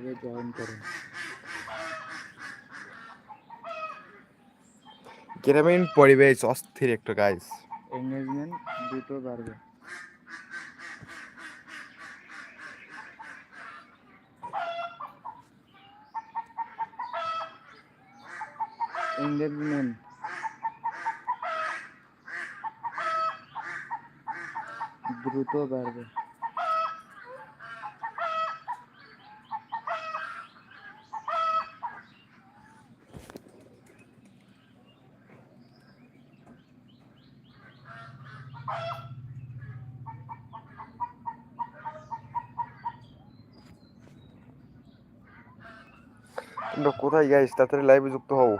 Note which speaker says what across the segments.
Speaker 1: লাইভে জয়েন করুন।
Speaker 2: গ্রামীণ পরিবেশ অস্থির একটা গাইস
Speaker 1: এঙ্গেজমেন্ট দ্রুত বাড়বে। এঙ্গেজমেন্ট দ্রুত বাড়বে।
Speaker 2: তোমরা কোথায় গাইস তাড়াতাড়ি লাইভে যুক্ত হও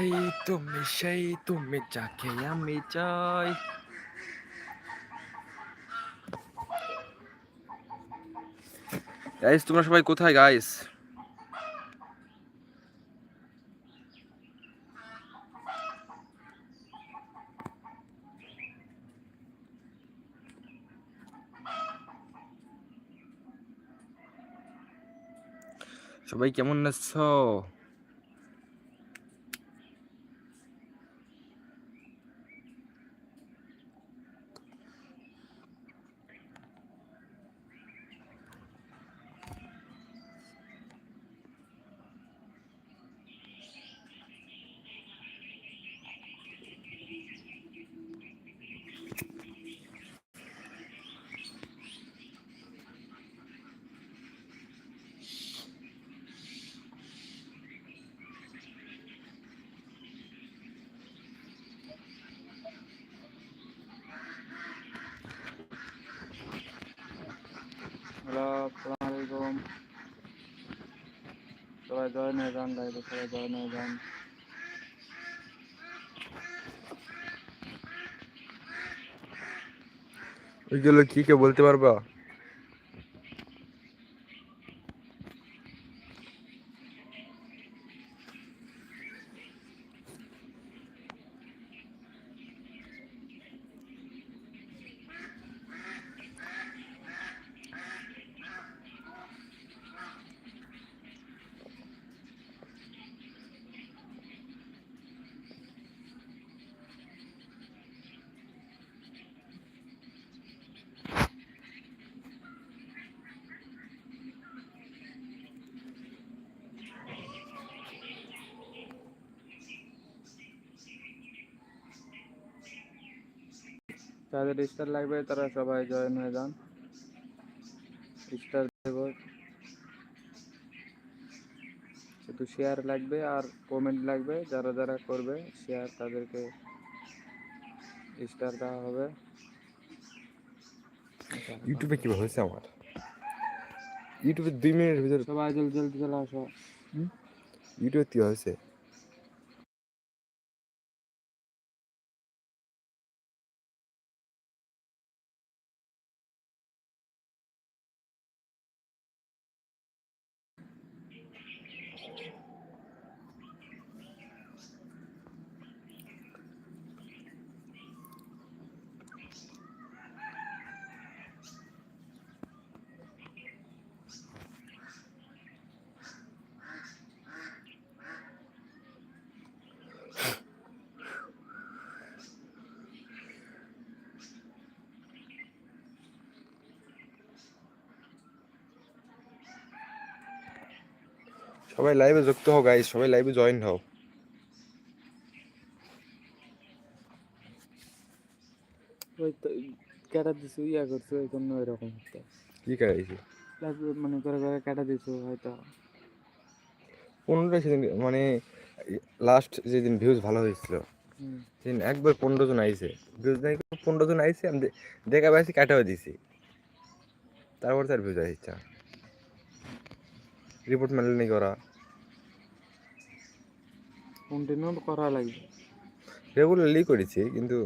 Speaker 3: এই তুমি সেই তুমি যাকে আমি চাই গাইস তোমরা সবাই কোথায় গাইস সবাই কেমন আছো?
Speaker 1: হ্যালো আসসালামু আলাইকুম সবাই জয়েন হয়ে যান লাইভে সবাই জয়েন হয়ে যান
Speaker 2: ওইগুলো কি কে বলতে পারবা?
Speaker 1: যাদের স্টার লাগবে তারা সবাই জয়েন হয়ে যান। স্টার দেব। শুধু শেয়ার লাগবে আর কমেন্ট লাগবে যারা যারা করবে শেয়ার তাদেরকে স্টার দেওয়া হবে।
Speaker 2: ইউটিউবে কীভাবে হয়েছে আমার? ইউটিউবে দুই মিনিটের ভিতরে
Speaker 1: সবাই জলদি জলদি চলে আসো।
Speaker 2: ইউটিউবে কি হয়েছে? সবাই লাইভে যুক্ত হও গাইস সবাই লাইভে জয়েন হও।
Speaker 1: ওই তো কেটা দিছো ইয়া করছ এই জন্য এরকম
Speaker 2: কি কাটাইছি
Speaker 1: মনে করে করে কেটা দিছো হয়তো।
Speaker 2: পনেরোটা সেদিন মানে লাস্ট যেদিন ভিউজ ভালো হয়েছিল সেদিন একবার পনেরো জন আইছে। ভিউজ নাই পনেরো জন আইছে আমি দেখা পাইছি কাটাও দিছি। তারপর তার ভিউজ আসছে রিপোর্ট মেলে নেই করা
Speaker 1: কন্টিনিউ করা লাগবে।
Speaker 2: রেগুলারলি করেছি কিন্তু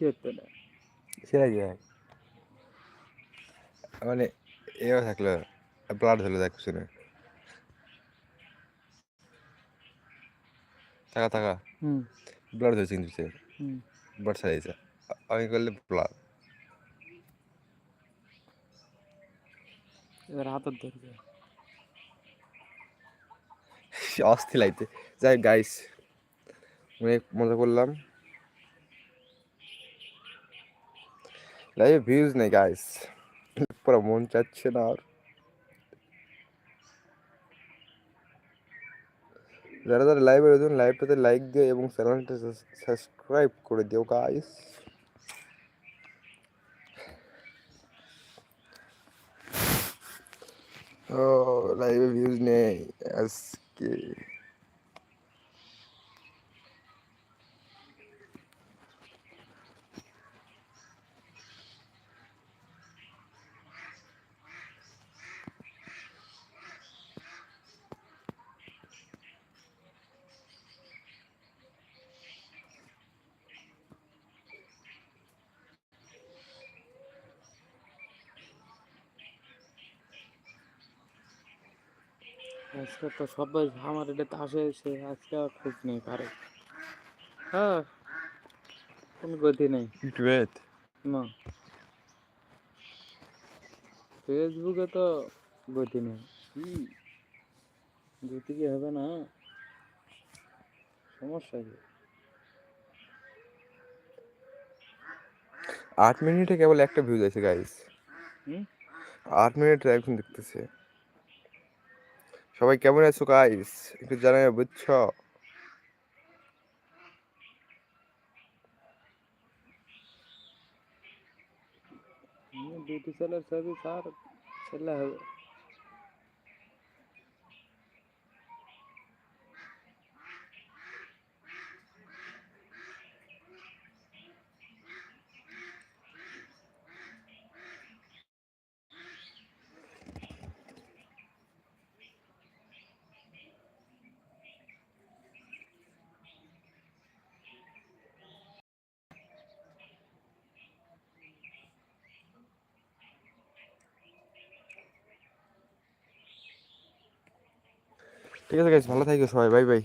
Speaker 1: হতো না?
Speaker 2: সেটাই মানে এও থাকল ব্লাড ধরলো দেখ শুনে। থাকা থাকা।
Speaker 1: হুম।
Speaker 2: ব্লাড ধরেছে কিন্তু সে।
Speaker 1: হুম।
Speaker 2: ব্লাড ছাড়িয়েছে আমি করলে ব্লাড
Speaker 1: এবার হাতত ধরবে
Speaker 2: অস্থির লাগছে। যাই গাইস অনেক মজা করলাম। লাইভে ভিউজ নেই গাইস পুরো মন চাচ্ছে না আর। যারা যারা লাইভে রয়েছেন লাইভটাতে লাইক দিও এবং চ্যানেলটা সাবস্ক্রাইব করে দিও গাইস ও লাইভে ভিউজ নেই। আজকে
Speaker 1: আজকে তো সবাই আমার এটা আসে সে আজকে আর খোঁজ নেই কারও। হ্যাঁ কোনো গতি নেই।
Speaker 2: টুয়েট
Speaker 1: না। ফেসবুকে তো গতি নেই। কি? গতি কি হবে না? সমস্যা কি?
Speaker 2: আট মিনিটে কেবল একটা ভিউজ আছে গাইস? আট মিনিট এখন দেখতেছে। সবাই কেমন আছো গাইস একটু জানাবে বুঝছ?
Speaker 1: বিউটি সেলার সার্ভিস আর ছেলে হবে।
Speaker 2: ঠিক আছে গাইস ভালো থাকো সবাই বাই বাই